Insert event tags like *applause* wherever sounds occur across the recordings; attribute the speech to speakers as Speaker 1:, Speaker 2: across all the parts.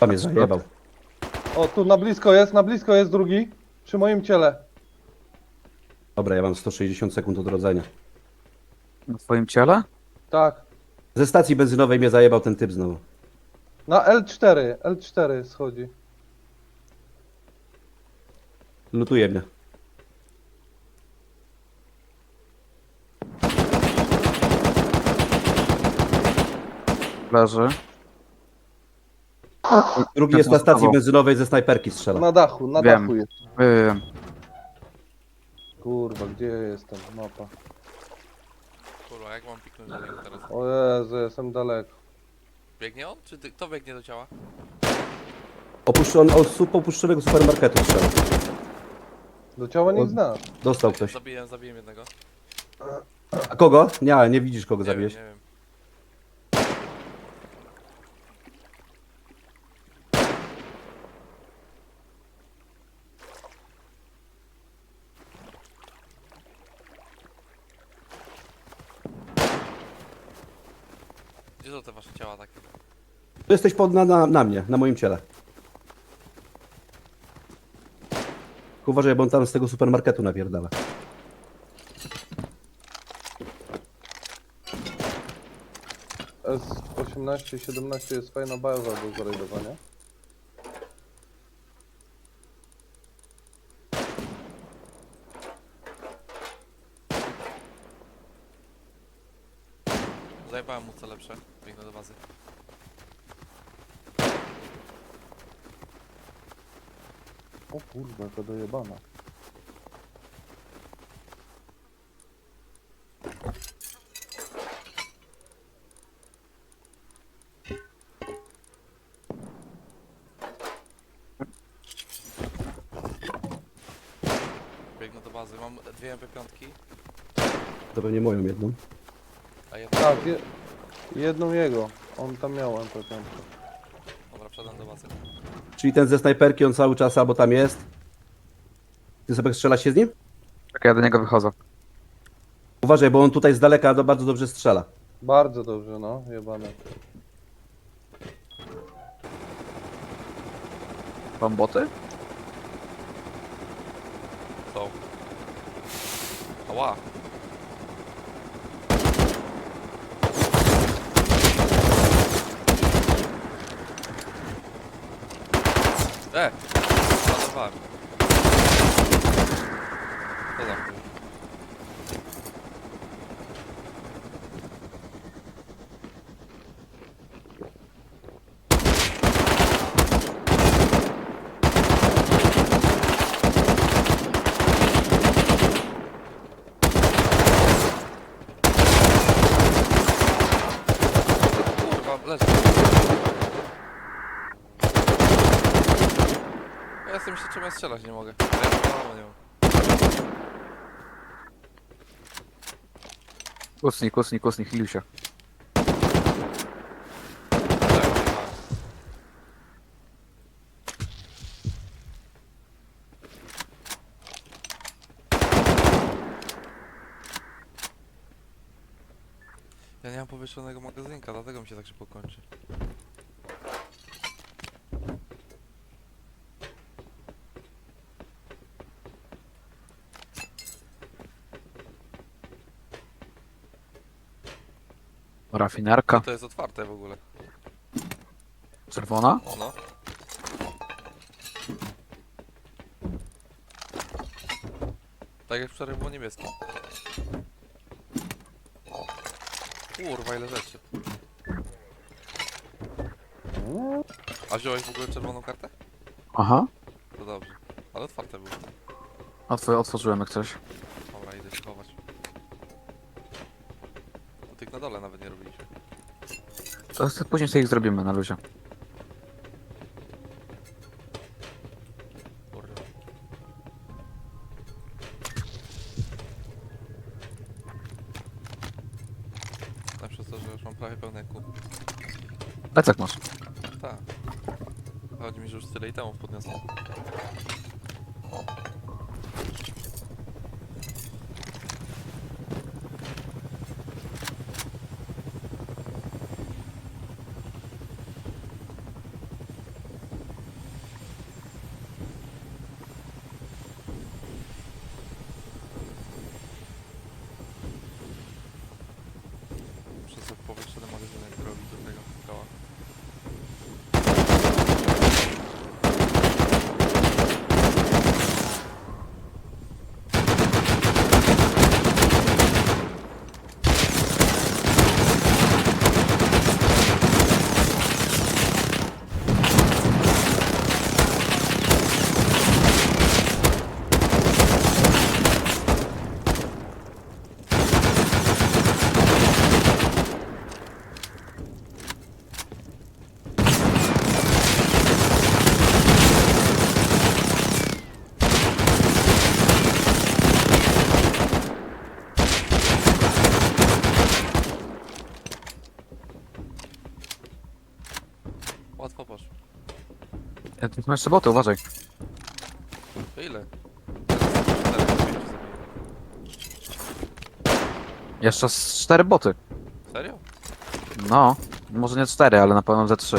Speaker 1: Tam jest zajebał.
Speaker 2: O, tu na blisko jest, na blisko jest drugi. Przy moim ciele.
Speaker 1: Dobra, ja mam 160 sekund odrodzenia.
Speaker 3: Na twoim ciele?
Speaker 2: Tak.
Speaker 1: Ze stacji benzynowej mnie zajebał ten typ znowu.
Speaker 2: Na L4, L4 schodzi.
Speaker 1: Lutuje mnie.
Speaker 3: Leży.
Speaker 1: Drugi jest na stacji benzynowej ze snajperki strzela.
Speaker 2: Na dachu, na
Speaker 3: Wiem.
Speaker 2: dachu jest.
Speaker 3: Wiem.
Speaker 2: Kurwa, gdzie ja jestem? Mapa.
Speaker 4: Kurwa, jak mam piknąć do niego teraz?
Speaker 2: O Jezu, jestem daleko.
Speaker 4: Biegnie on? Czy ty, kto biegnie do ciała?
Speaker 1: Opuszczony, od su- opuszczonego supermarketu strzela.
Speaker 2: Do ciała nie znasz.
Speaker 1: Dostał ktoś.
Speaker 4: Zabiłem, zabiłem jednego.
Speaker 1: A kogo? Nie, nie widzisz kogo
Speaker 4: Nie wiem,
Speaker 1: zabiłeś.
Speaker 4: nie wiem. Gdzie są te wasze ciała takie?
Speaker 1: Tu jesteś pod, na, na, na mnie, na moim ciele. Uważaj, bo on tam z tego supermarketu napierdala.
Speaker 2: S18 17 jest fajna baza do zarajdowania.
Speaker 4: Zajebałem mu co lepsze. Biegnę do bazy.
Speaker 2: O kurwa, jaka dojebana.
Speaker 4: Biegnę do bazy. Mam dwie MP5,
Speaker 1: To pewnie moją jedną.
Speaker 4: a jedna...
Speaker 2: Tak, je, jedną jego. On tam miał MP5.
Speaker 4: Dobra, przedam do bazy.
Speaker 1: Czyli ten ze snajperki, on cały czas albo tam jest. Ty sobie strzela się z nim?
Speaker 3: Czekaj, ja do niego wychodzę.
Speaker 1: Uważaj, bo on tutaj z daleka do, bardzo dobrze strzela.
Speaker 2: Bardzo dobrze, no, jebane.
Speaker 3: Mam boty?
Speaker 4: Są. Ała. É, só levar. Strzelać nie mogę. Ja nie nie mam.
Speaker 3: Kusnij, kusnij, kusnij, chilił się.
Speaker 4: Tak, tak. Ja nie mam powieszonego magazynka, dlatego mi się tak szybko kończy.
Speaker 3: Rafinerka.
Speaker 4: To jest otwarte w ogóle.
Speaker 3: Czerwona?
Speaker 4: No. Tak jak wczoraj było niebieskie. Kurwa, ile rzeczy. A wziąłeś w ogóle czerwoną kartę?
Speaker 3: Aha.
Speaker 4: To dobrze. Ale otwarte było.
Speaker 3: Otw otworzyłem jak coś.
Speaker 4: Dobra, idę się chować. Na dole nawet nie robiliśmy.
Speaker 3: To później sobie ich zrobimy na luzie.
Speaker 4: Kurwa. Na przez to, że już mam prawie pełne kup.
Speaker 3: Lecek masz.
Speaker 4: Tak. Chodzi mi, że już tyle i temu podniosłem.
Speaker 3: Mam jeszcze boty, uważaj.
Speaker 4: To ile?
Speaker 3: Jeszcze z cztery boty.
Speaker 4: Serio?
Speaker 3: No, może nie cztery, ale na pewno ze trzy.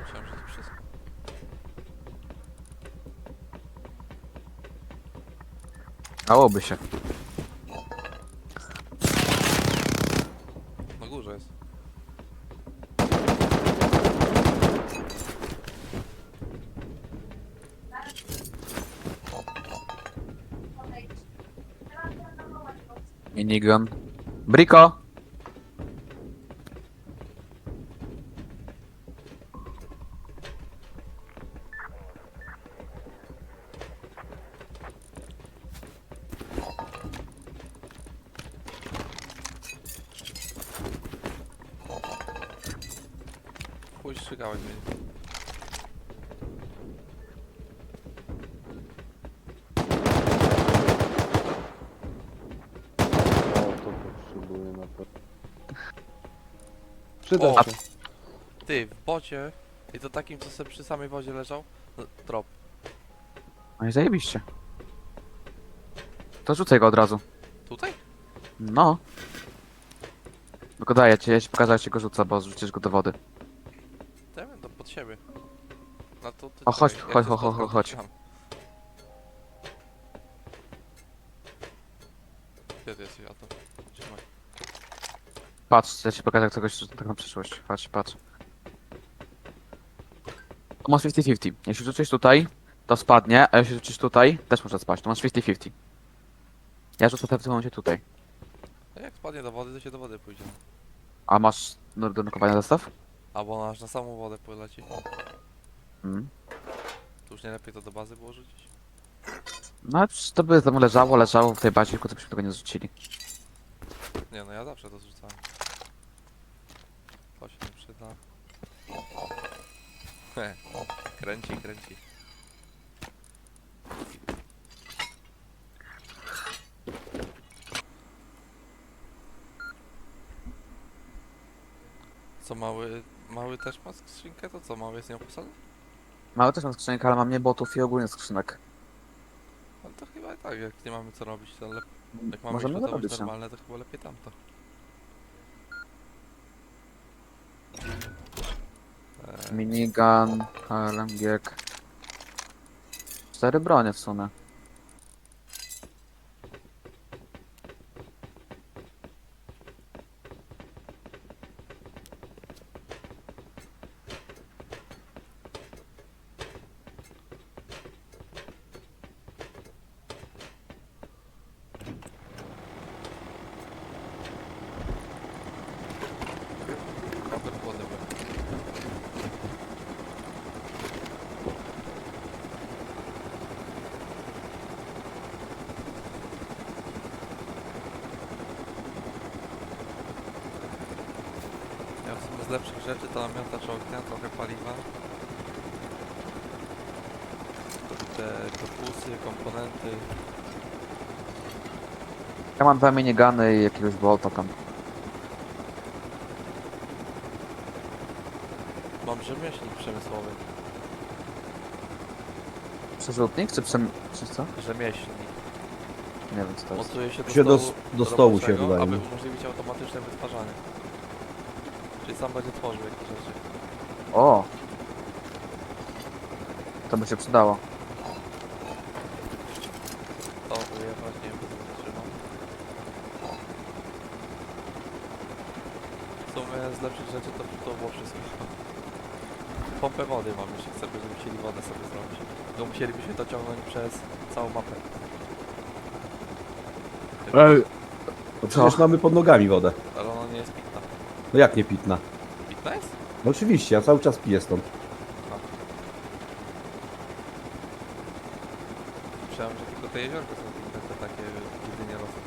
Speaker 4: Myślałem, że to wszystko.
Speaker 3: Dałoby się.
Speaker 4: Na górze jest.
Speaker 3: Minigun. Briko!
Speaker 4: Chuj, strzygałeś mnie.
Speaker 2: O, to potrzebuję na to. Przyda
Speaker 4: O!
Speaker 2: się.
Speaker 4: Ty, w bocie i to takim, co sobie przy samej wodzie leżał? No, drop.
Speaker 3: No i zajebiście. To rzucaj go od razu.
Speaker 4: Tutaj?
Speaker 3: No. Tylko daję ci, ja ci pokażę jak się go rzuca, bo rzucisz go do wody.
Speaker 4: To ja będę pod siebie. No to, to
Speaker 3: O, chodź,
Speaker 4: czekaj,
Speaker 3: chodź,
Speaker 4: jak to
Speaker 3: chodź,
Speaker 4: spotkał,
Speaker 3: chodź,
Speaker 4: to
Speaker 3: chodź.
Speaker 4: Gdzie ty jesteś, a to? Trzymaj.
Speaker 3: Patrz, ja ci pokażę jak czegoś tak na przyszłość. Patrz, patrz. To masz 50-50. Jeśli rzucisz tutaj, to spadnie, a jeśli rzucisz tutaj, też może spaść. To masz 50-50. Ja rzucę w tym momencie tutaj.
Speaker 4: A jak spadnie do wody, to się do wody pójdzie.
Speaker 3: A masz do do nurkowania zestaw?
Speaker 4: Albo aż na samą wodę poleci.
Speaker 3: Mm.
Speaker 4: To już nie lepiej to do bazy było rzucić?
Speaker 3: No, przecież to by tam leżało, leżało w tej bazie, tylko to byśmy tego nie zrzucili.
Speaker 4: Nie no, ja zawsze to zrzucałem. To się nie przyda. He, kręci, kręci. Co mały, mały też ma skrzynkę? To co, mały jest nieopłacalny?
Speaker 3: Mały też mam skrzynkę, ale mam nie botów i ogólnie skrzynek.
Speaker 4: No to chyba tak, jak nie mamy co robić, to lepiej. Jak mamy
Speaker 3: Możemy
Speaker 4: światowość
Speaker 3: zrobić, no.
Speaker 4: normalne, to chyba lepiej tamto.
Speaker 3: Minigun, HLMG. Cztery bronie w sumie.
Speaker 4: Koper wodę brał. Ja w sumie z lepszych rzeczy to namiotacz ognia, trochę paliwa. Te korpusy, komponenty.
Speaker 3: Ja mam dwa miniguny i jakiegoś bolta tam.
Speaker 4: Mam rzemieślnik przemysłowy.
Speaker 3: Przerzutnik czy przem... czy co?
Speaker 4: Rzemieślnik.
Speaker 3: Nie wiem co to jest.
Speaker 4: Montuje się do
Speaker 1: Się do-
Speaker 4: stołu,
Speaker 1: do stołu się
Speaker 4: roboczego,
Speaker 1: wydaje,
Speaker 4: aby
Speaker 1: nie?
Speaker 4: umożliwić automatyczne wytwarzanie. Czyli sam będzie tworzył jakieś rzeczy.
Speaker 3: O! To by się przydało.
Speaker 4: To wyjechać, nie wiem, co to zatrzymał. W sumie z lepszych rzeczy to, to było wszystko. Pompę wody mam jeszcze, chcę, żeby chcieli wodę sobie zrobić. Tylko musielibyśmy to ciągnąć przez całą mapę.
Speaker 1: Ej. No przecież mamy pod nogami wodę.
Speaker 4: Ale ona nie jest pitna.
Speaker 1: No jak nie pitna?
Speaker 4: Pitna jest?
Speaker 1: No oczywiście, ja cały czas piję stąd.
Speaker 4: Myślałem, że tylko te jeziorka są pitne, te takie jedynie rosną.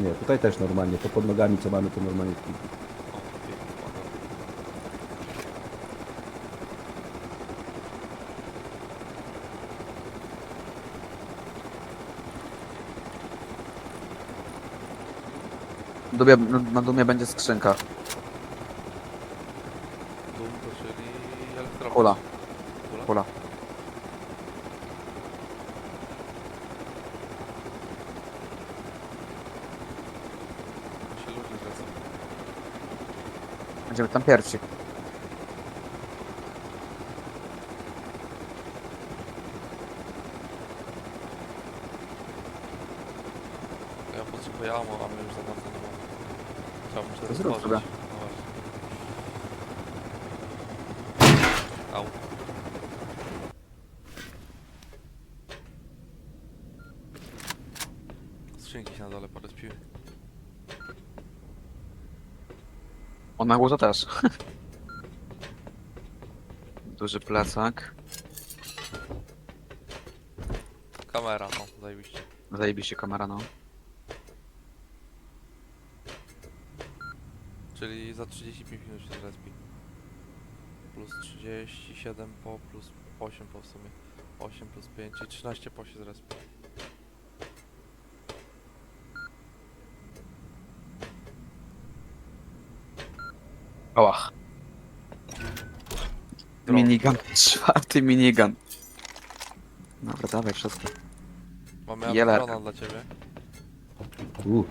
Speaker 1: Nie, tutaj też normalnie, to pod nogami co mamy to normalnie pitne.
Speaker 4: O, to pitne, spoko.
Speaker 3: Dumie, na, na dumie będzie skrzynka.
Speaker 4: Colà. Colà. Andiamo a tamperci. Я поцеплял, а
Speaker 3: мне уже
Speaker 4: надо.
Speaker 3: Там
Speaker 4: через 20. Au. Skrzynki się na dole porespiły.
Speaker 3: On na górze też. *laughs* Duży plecak.
Speaker 4: Kamera, no, zajebiście.
Speaker 3: Zajebiście kamera, no.
Speaker 4: Czyli za 35 minut się zrespi. Plus 37 po, plus 8 po w sumie. 8 plus 5, czyli 13 po się zrespi.
Speaker 3: Ałach. Minigun. *laughs* Czwarty minigun. Dobra, dawaj wszystko.
Speaker 4: Mamy
Speaker 3: Jelerka.
Speaker 4: drona dla ciebie.
Speaker 1: U,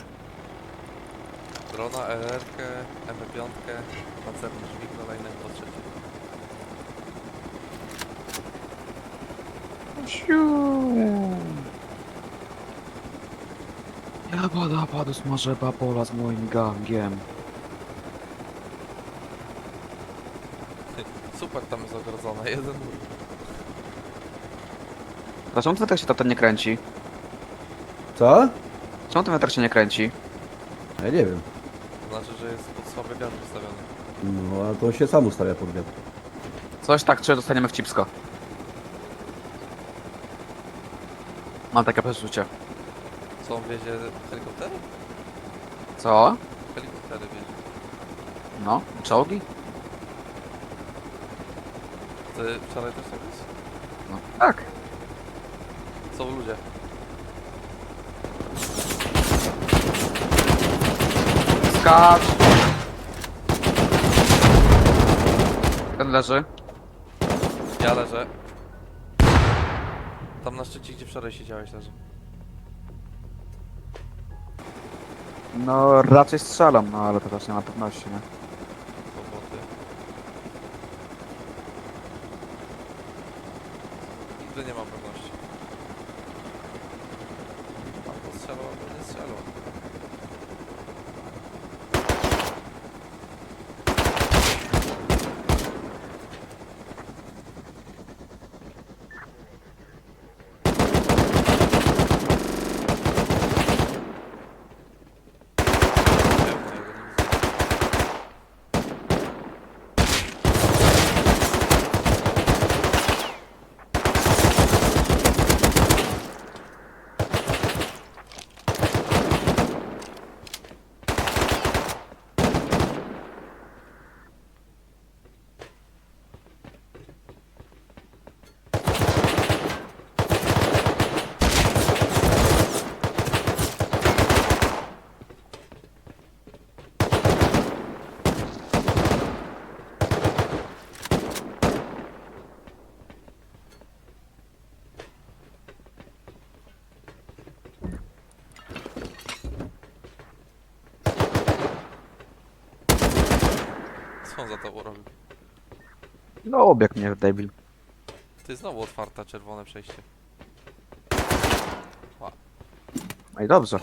Speaker 4: Drona, LR-kę, MP5, pancerny dźwig kolejny po trzecie.
Speaker 3: Ja pada, padu smażę babola z moim gangiem.
Speaker 4: Super tam jest ogrodzone, jeden mur.
Speaker 3: Dlaczego ten wiatrak się to nie kręci?
Speaker 1: co?
Speaker 3: Czemu ten wiatrak się nie kręci?
Speaker 1: Ja nie wiem.
Speaker 4: To znaczy, że jest pod słaby wiatr ustawiony.
Speaker 1: No, a to się sam ustawia pod wiatr.
Speaker 3: Coś tak, czy dostaniemy w cipsko. Mam takie przeczucie.
Speaker 4: Co on wiezie? Helikoptery?
Speaker 3: Co?
Speaker 4: Helikoptery wiezie.
Speaker 3: No, czołgi?
Speaker 4: Ty wczoraj też tak jest?
Speaker 3: No, tak.
Speaker 4: Są ludzie.
Speaker 3: Skacz! Ten leży.
Speaker 4: Ja leżę. Tam na szczycie, gdzie wczoraj siedziałeś, leży.
Speaker 3: No, raczej strzelam, no ale to też nie ma pewności, nie?
Speaker 4: Kłopoty. Nigdy nie ma pewności. Albo strzelał, albo nie strzelał. Ciemno, jego nie widzę. Co on za to robił?
Speaker 3: No, obieg mnie, debil.
Speaker 4: Ty znowu otwarta czerwone przejście.
Speaker 3: No i dobrze.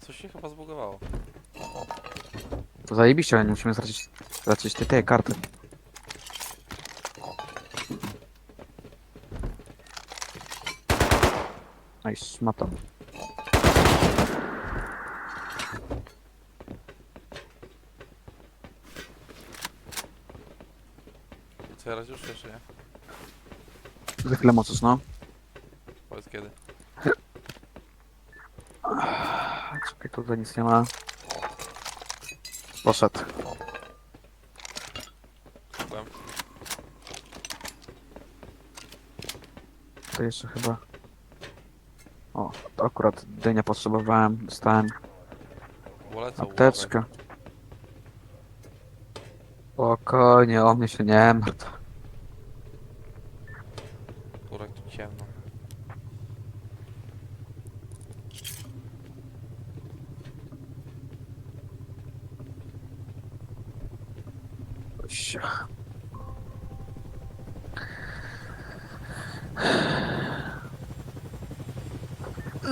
Speaker 4: Coś się chyba zbugowało.
Speaker 3: To zajebiście, ale nie musimy stracić, stracić tej, tej karty. Ej, szmata.
Speaker 4: Co raz już jeszcze nie?
Speaker 3: Za chwilę możesz, no.
Speaker 4: Powiedz kiedy.
Speaker 3: Czekaj, tutaj nic nie ma. Poszedł.
Speaker 4: Byłem.
Speaker 3: To jeszcze chyba... O, to akurat dynia potrzebowałem, dostałem.
Speaker 4: Bo lecą,
Speaker 3: Apteczka. Spokojnie, o mnie się nie martw.
Speaker 4: Turek tu ciemno.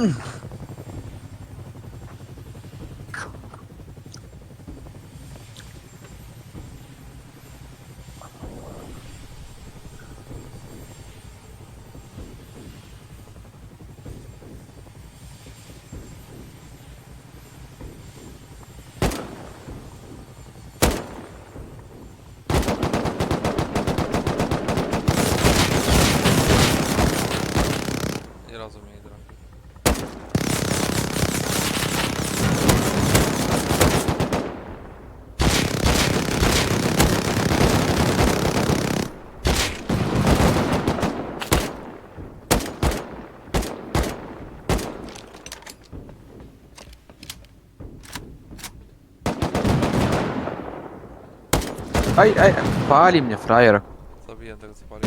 Speaker 4: Nie
Speaker 3: Aj, aj, pali mnie frajer.
Speaker 4: Zabiję tego co pali.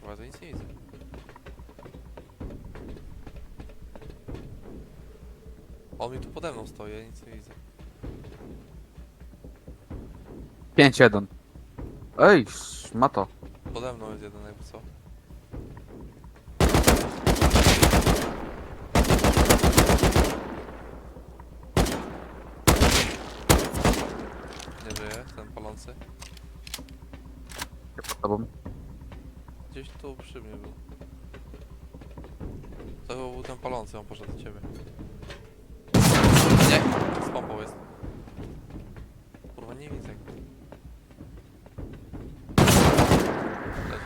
Speaker 4: Chyba to nic nie widzę. On mi tu pode mną stoi, ja nic nie widzę.
Speaker 3: 5-1. Ej, ma to.
Speaker 4: Pode mną jest jeden jakby co. Nie ten palący.
Speaker 3: Pod tobą.
Speaker 4: Gdzieś tu przy mnie był. To był ten palący, on poszedł do ciebie. Nie, z pompą jest. Kurwa, nie widzę. go. Leży.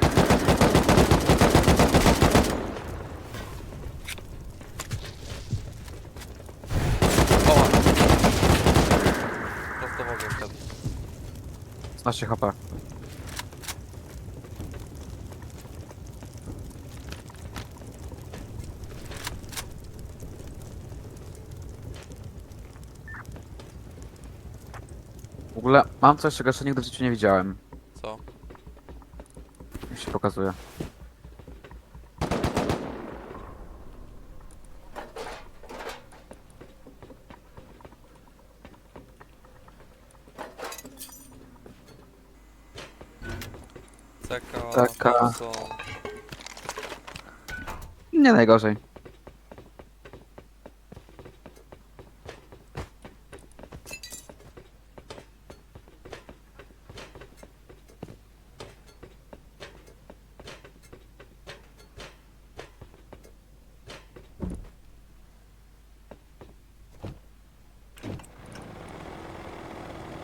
Speaker 4: O! Prosto w ogień wszedł.
Speaker 3: 15 HP. W ogóle mam coś, czego jeszcze nigdy w życiu nie widziałem.
Speaker 4: Co?
Speaker 3: Już się pokazuje.
Speaker 4: Thompson.
Speaker 3: Nie najgorzej.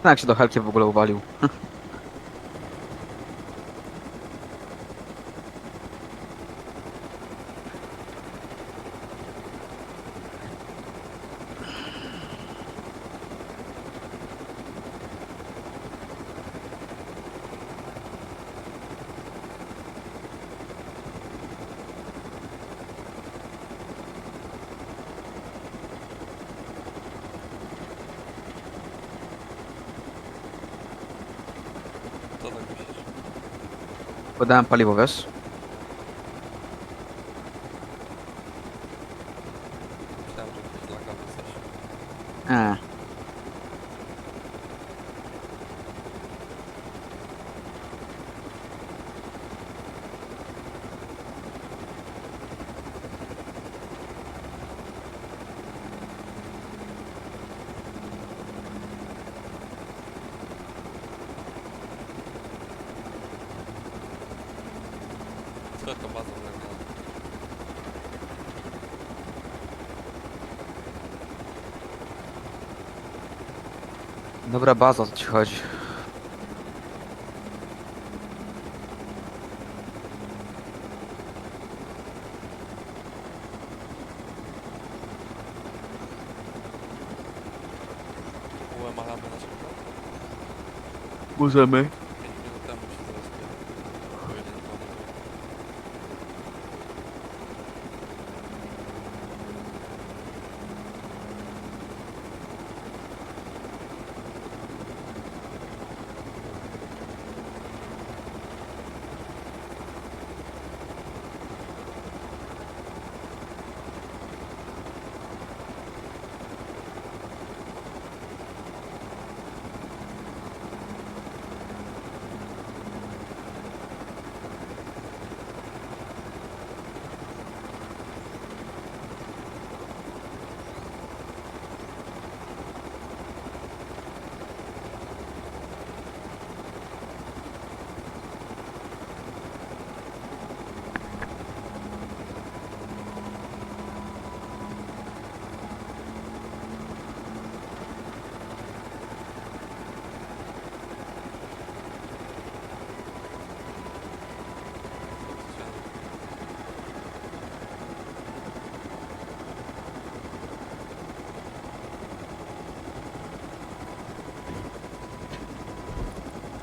Speaker 3: Jak się do helki w ogóle uwalił. *laughs*
Speaker 4: da palivo. Baza drewniana?
Speaker 3: Dobra baza, o co ci chodzi?
Speaker 4: Mamy na?
Speaker 3: Możemy.
Speaker 4: 5 minut temu się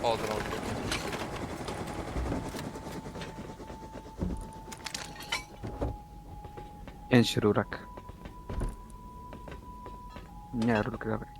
Speaker 4: O, dron.
Speaker 3: Pięć rurek. Nie, rurkę dawaj.